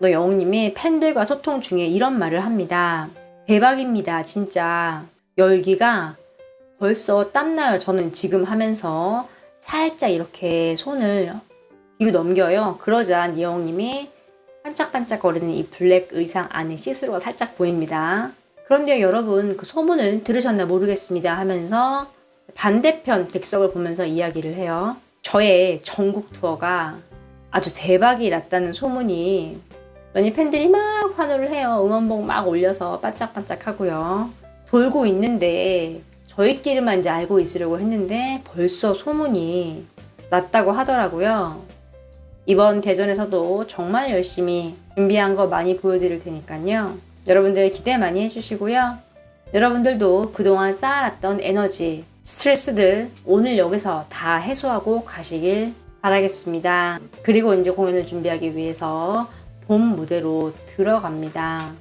또 영웅님이 팬들과 소통 중에 이런 말을 합니다. 대박입니다, 진짜. 열기가 벌써 땀나요. 저는 지금 하면서 살짝 이렇게 손을 뒤로 넘겨요. 그러자 이 영웅님이 반짝반짝 거리는 이 블랙 의상 안에 시스루가 살짝 보입니다. 그런데 여러분 그 소문을 들으셨나 모르겠습니다 하면서 반대편 객석을 보면서 이야기를 해요. 저의 전국 투어가 아주 대박이 났다는 소문이 너니 팬들이 막 환호를 해요. 응원봉 막 올려서 반짝반짝 하고요. 돌고 있는데 저희끼리만 이제 알고 있으려고 했는데 벌써 소문이 났다고 하더라고요. 이번 대전에서도 정말 열심히 준비한 거 많이 보여드릴 테니까요. 여러분들 기대 많이 해주시고요. 여러분들도 그동안 쌓아놨던 에너지, 스트레스들 오늘 여기서 다 해소하고 가시길 바라겠습니다. 그리고 이제 공연을 준비하기 위해서 봄 무대로 들어갑니다.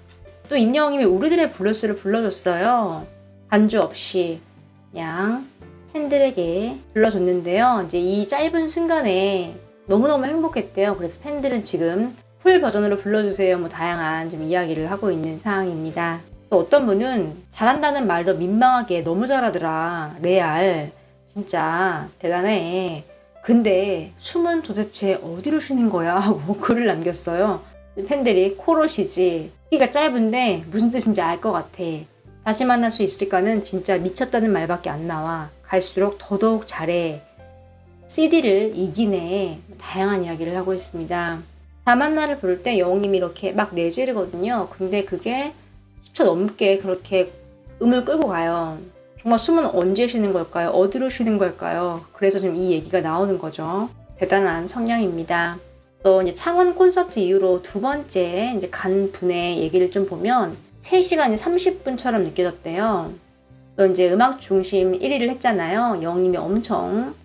또 임영웅님이 우리들의 블루스를 불러줬어요. 반주 없이 그냥 팬들에게 불러줬는데요. 이제 이 짧은 순간에 너무너무 행복했대요. 그래서 팬들은 지금 풀 버전으로 불러주세요. 뭐 다양한 좀 이야기를 하고 있는 상황입니다. 또 어떤 분은 잘한다는 말도 민망하게 너무 잘하더라. 레알. 진짜 대단해. 근데 숨은 도대체 어디로 쉬는 거야? 하고 글을 남겼어요. 팬들이 코로 쉬지. 키가 짧은데 무슨 뜻인지 알 것 같아. 다시 만날 수 있을까는 진짜 미쳤다는 말밖에 안 나와. 갈수록 더더욱 잘해. CD를 이기네. 다양한 이야기를 하고 있습니다. 다만나를 부를 때 영웅님이 이렇게 막 내지르거든요. 근데 그게 10초 넘게 그렇게 음을 끌고 가요. 정말 숨은 언제 쉬는 걸까요? 어디로 쉬는 걸까요? 그래서 지금 이 얘기가 나오는 거죠. 대단한 성량입니다. 또 이제 창원 콘서트 이후로 두 번째 이제 간 분의 얘기를 좀 보면 3시간이 30분처럼 느껴졌대요. 또 이제 음악 중심 1위를 했잖아요. 영님이 엄청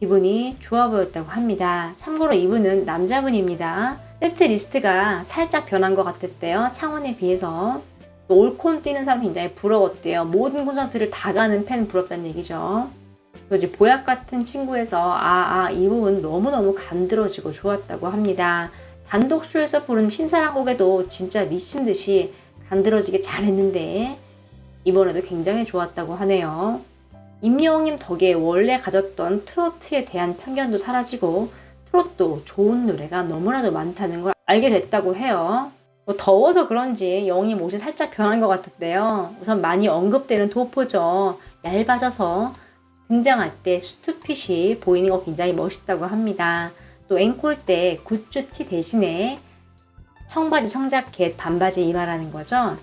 기분이 좋아 보였다고 합니다. 참고로 이분은 남자분입니다. 세트 리스트가 살짝 변한 것 같았대요. 창원에 비해서. 또 올콘 뛰는 사람 굉장히 부러웠대요. 모든 콘서트를 다 가는 팬 부럽다는 얘기죠. 또 이제 보약 같은 친구에서 아, 아, 이 부분 너무너무 간드러지고 좋았다고 합니다. 단독 쇼에서 부른 신사랑 곡에도 진짜 미친 듯이 간드러지게 잘했는데 이번에도 굉장히 좋았다고 하네요. 임영웅님 덕에 원래 가졌던 트로트에 대한 편견도 사라지고 트로트도 좋은 노래가 너무나도 많다는 걸 알게 됐다고 해요. 뭐 더워서 그런지 영웅님 옷이 살짝 변한 것 같았대요. 우선 많이 언급되는 도포죠. 얇아져서 등장할 때 수트핏이 보이는 거 굉장히 멋있다고 합니다. 또 앵콜 때 굿즈티 대신에 청바지, 청자켓, 반바지 이마라는 거죠.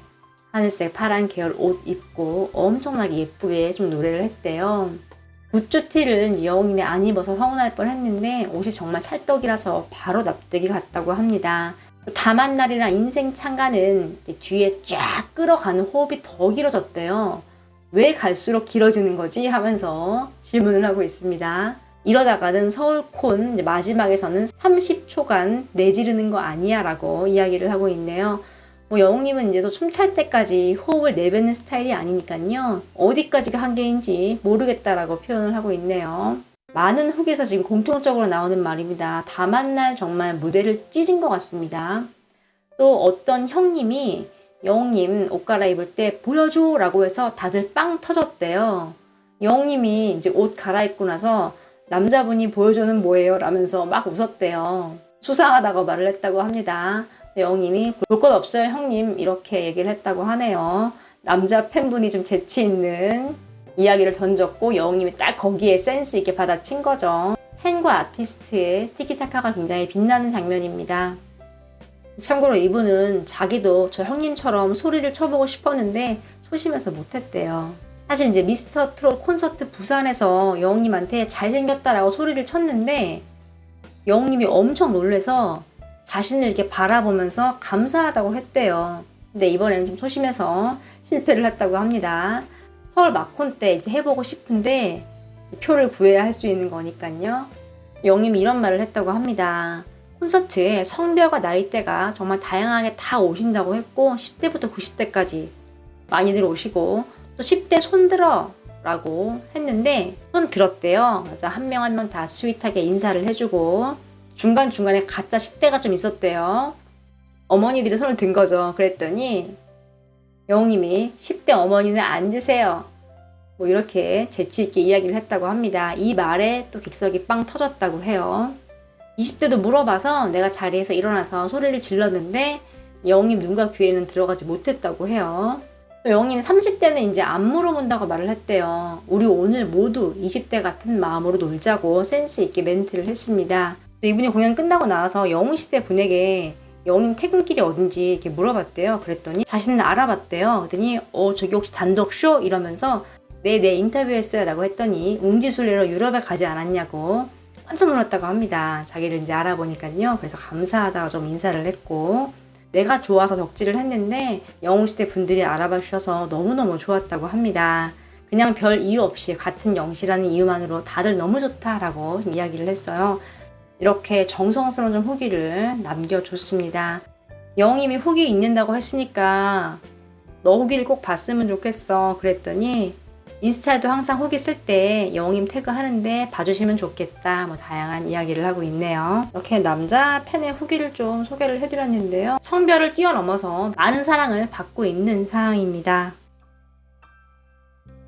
하늘색, 파란 계열 옷 입고 엄청나게 예쁘게 좀 노래를 했대요. 굿즈티를 영웅님이 안 입어서 서운할 뻔 했는데 옷이 정말 찰떡이라서 바로 납득이 갔다고 합니다. 다만날이랑 인생 창가는 뒤에 쫙 끌어가는 호흡이 더 길어졌대요. 왜 갈수록 길어지는 거지? 하면서 질문을 하고 있습니다. 이러다가는 서울콘 마지막에서는 30초간 내지르는 거 아니야 라고 이야기를 하고 있네요. 뭐 영웅님은 이제 또 춤찰 때까지 호흡을 내뱉는 스타일이 아니니까요. 어디까지가 한계인지 모르겠다라고 표현을 하고 있네요. 많은 훅에서 지금 공통적으로 나오는 말입니다. 다만날 정말 무대를 찢은 것 같습니다. 또 어떤 형님이 영웅님 옷 갈아입을 때 보여줘 라고 해서 다들 빵 터졌대요. 영웅님이 이제 옷 갈아입고 나서 남자분이 보여줘는 뭐예요? 라면서 막 웃었대요. 수상하다고 말을 했다고 합니다. 영웅님이 볼 것 없어요 형님 이렇게 얘기를 했다고 하네요. 남자 팬분이 좀 재치 있는 이야기를 던졌고 영웅님이 딱 거기에 센스 있게 받아친 거죠. 팬과 아티스트의 티키타카가 굉장히 빛나는 장면입니다. 참고로 이분은 자기도 저 형님처럼 소리를 쳐보고 싶었는데 소심해서 못했대요. 사실 이제 미스터 트롯 콘서트 부산에서 영웅님한테 잘생겼다라고 소리를 쳤는데 영웅님이 엄청 놀래서 자신을 이렇게 바라보면서 감사하다고 했대요. 근데 이번에는 좀 소심해서 실패를 했다고 합니다. 서울 마콘 때 이제 해보고 싶은데 표를 구해야 할 수 있는 거니까요. 영님이 이런 말을 했다고 합니다. 콘서트에 성별과 나이대가 정말 다양하게 다 오신다고 했고 10대부터 90대까지 많이들 오시고 또 10대 손들어 라고 했는데 손 들었대요. 그래서 한명 한 명 다 스윗하게 인사를 해주고 중간중간에 가짜 10대가 좀 있었대요. 어머니들이 손을 든 거죠. 그랬더니 영웅님이 10대 어머니는 앉으세요. 뭐 이렇게 재치있게 이야기를 했다고 합니다. 이 말에 또 객석이 빵 터졌다고 해요. 20대도 물어봐서 내가 자리에서 일어나서 소리를 질렀는데 영웅님 눈과 귀에는 들어가지 못했다고 해요. 또 영웅님 30대는 이제 안 물어본다고 말을 했대요. 우리 오늘 모두 20대 같은 마음으로 놀자고 센스 있게 멘트를 했습니다. 또 이분이 공연 끝나고 나와서 영웅시대 분에게 영웅님 퇴근길이 어딘지 이렇게 물어봤대요. 그랬더니 자신은 알아봤대요. 그랬더니 어 저기 혹시 단독 쇼 이러면서 네, 네 인터뷰했어요 라고 했더니 웅지순례로 유럽에 가지 않았냐고 깜짝 놀랐다고 합니다. 자기를 이제 알아보니까요. 그래서 감사하다고 좀 인사를 했고 내가 좋아서 덕질을 했는데 영웅시대 분들이 알아봐 주셔서 너무너무 좋았다고 합니다. 그냥 별 이유 없이 같은 영시라는 이유만으로 다들 너무 좋다라고 좀 이야기를 했어요. 이렇게 정성스러운 좀 후기를 남겨줬습니다. 영웅님이 후기 읽는다고 했으니까 너 후기를 꼭 봤으면 좋겠어. 그랬더니 인스타에도 항상 후기 쓸 때 영웅님 태그 하는데 봐주시면 좋겠다. 뭐 다양한 이야기를 하고 있네요. 이렇게 남자 팬의 후기를 좀 소개를 해드렸는데요. 성별을 뛰어넘어서 많은 사랑을 받고 있는 상황입니다.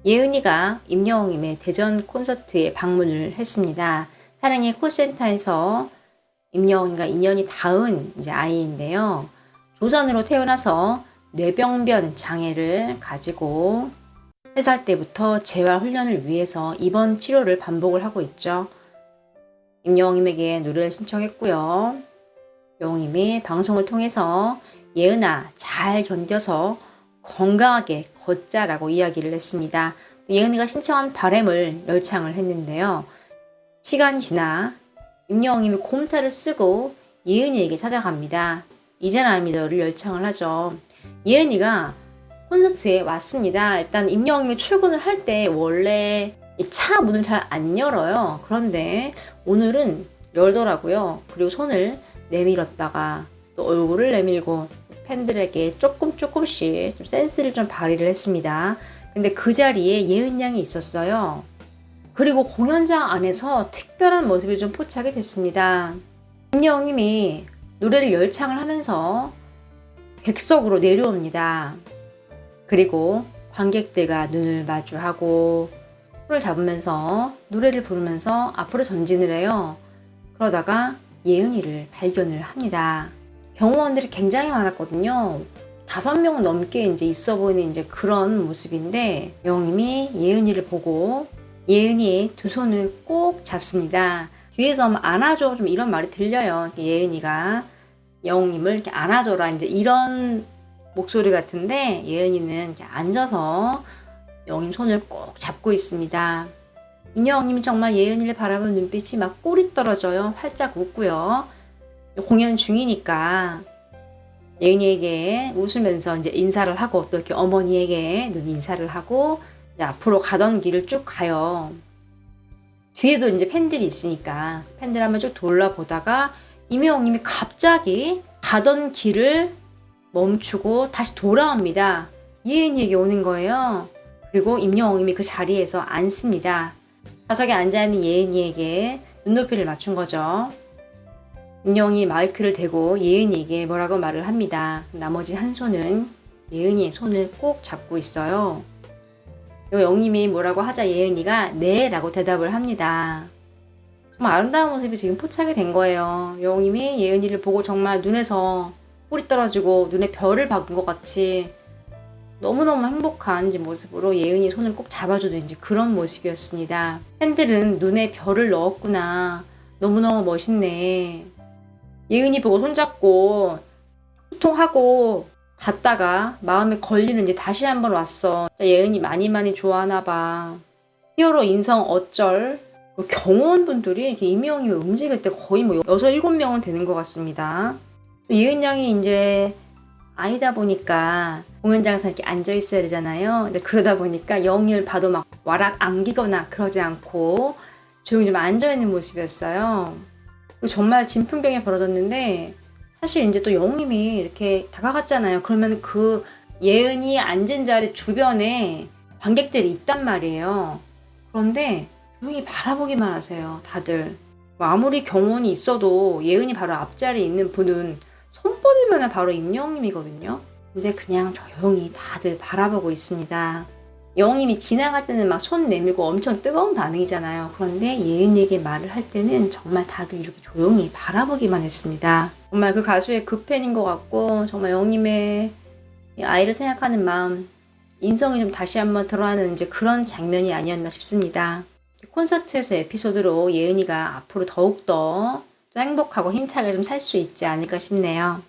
예은이가 임영웅님의 대전 콘서트에 방문을 했습니다. 사랑의 콜센터에서 임영웅과 인연이 닿은 이제 아이인데요. 조선으로 태어나서 뇌병변 장애를 가지고 3살 때부터 재활 훈련을 위해서 입원 치료를 반복을 하고 있죠. 임영웅님에게 노래를 신청했고요. 영웅님이 방송을 통해서 예은아 잘 견뎌서 건강하게 걷자라고 이야기를 했습니다. 예은이가 신청한 바램을 열창을 했는데요. 시간이 지나 임영웅님이 곰타를 쓰고 예은이에게 찾아갑니다. 이젠 알미더를 열창을 하죠. 예은이가 콘서트에 왔습니다. 일단 임영웅이 출근을 할 때 원래 이차 문을 잘 안 열어요. 그런데 오늘은 열더라고요. 그리고 손을 내밀었다가 또 얼굴을 내밀고 팬들에게 조금 조금씩 좀 센스를 좀 발휘를 했습니다. 근데 그 자리에 예은 양이 있었어요. 그리고 공연장 안에서 특별한 모습이 좀 포착이 됐습니다. 임영웅님이 노래를 열창을 하면서 객석으로 내려옵니다. 그리고 관객들과 눈을 마주하고 손을 잡으면서 노래를 부르면서 앞으로 전진을 해요. 그러다가 예은이를 발견을 합니다. 경호원들이 굉장히 많았거든요. 다섯 명 넘게 이제 있어 보이는 이제 그런 모습인데 영님이 예은이를 보고 예은이의 두 손을 꼭 잡습니다. 뒤에서 뭐 안아줘 좀 이런 말이 들려요. 예은이가 영웅님을 이렇게 안아줘라 이제 이런 목소리 같은데 예은이는 앉아서 영웅님 손을 꼭 잡고 있습니다. 민영님이 정말 예은이를 바라보는 눈빛이 막 꿀이 떨어져요. 활짝 웃고요. 공연 중이니까 예은이에게 웃으면서 이제 인사를 하고 또 이렇게 어머니에게 눈 인사를 하고 앞으로 가던 길을 쭉 가요. 뒤에도 이제 팬들이 있으니까 팬들 한번 쭉 돌아보다가 이명님이 갑자기 가던 길을 멈추고 다시 돌아옵니다. 예은이에게 오는 거예요. 그리고 임영웅님이 그 자리에서 앉습니다. 좌석에 앉아있는 예은이에게 눈높이를 맞춘 거죠. 임영웅이 마이크를 대고 예은이에게 뭐라고 말을 합니다. 나머지 한 손은 예은이의 손을 꼭 잡고 있어요. 영님이 뭐라고 하자 예은이가 네 라고 대답을 합니다. 정말 아름다운 모습이 지금 포착이 된 거예요. 영님이 예은이를 보고 정말 눈에서 뿔이 떨어지고 눈에 별을 박은 것 같이 너무너무 행복한 모습으로 예은이 손을 꼭 이제 그런 모습이었습니다. 팬들은 눈에 별을 넣었구나. 너무너무 멋있네. 예은이 보고 손잡고 소통하고 갔다가 마음에 걸리는 이제 다시 한번 왔어. 예은이 많이 많이 좋아하나 봐. 히어로 인성 어쩔. 그 경호원분들이 이렇게 이명이 움직일 때 거의 뭐 6, 7명은 되는 것 같습니다. 예은 양이 이제 아이다 보니까 공연장에서 이렇게 앉아 있어야 되잖아요. 근데 그러다 보니까 영희를 봐도 막 와락 안기거나 그러지 않고 조용히 좀 앉아 있는 모습이었어요. 정말 진풍병이 벌어졌는데 사실 이제 또 영웅님이 이렇게 다가갔잖아요. 그러면 그 예은이 앉은 자리 주변에 관객들이 있단 말이에요. 그런데 조용히 바라보기만 하세요. 다들. 뭐 아무리 경원이 있어도 예은이 바로 앞자리에 있는 분은 들면 바로 임영웅이거든요. 근데 그냥 조용히 다들 바라보고 있습니다. 영웅님이 지나갈 때는 막 손 내밀고 엄청 뜨거운 반응이잖아요. 그런데 예은이에게 말을 할 때는 정말 다들 이렇게 조용히 바라보기만 했습니다. 정말 그 가수의 그 팬인 것 같고 정말 영웅님의 이 아이를 생각하는 마음 인성이 좀 다시 한번 드러나는 이제 그런 장면이 아니었나 싶습니다. 콘서트에서 에피소드로 예은이가 앞으로 더욱더 좀 행복하고 힘차게 좀 살 수 있지 않을까 싶네요.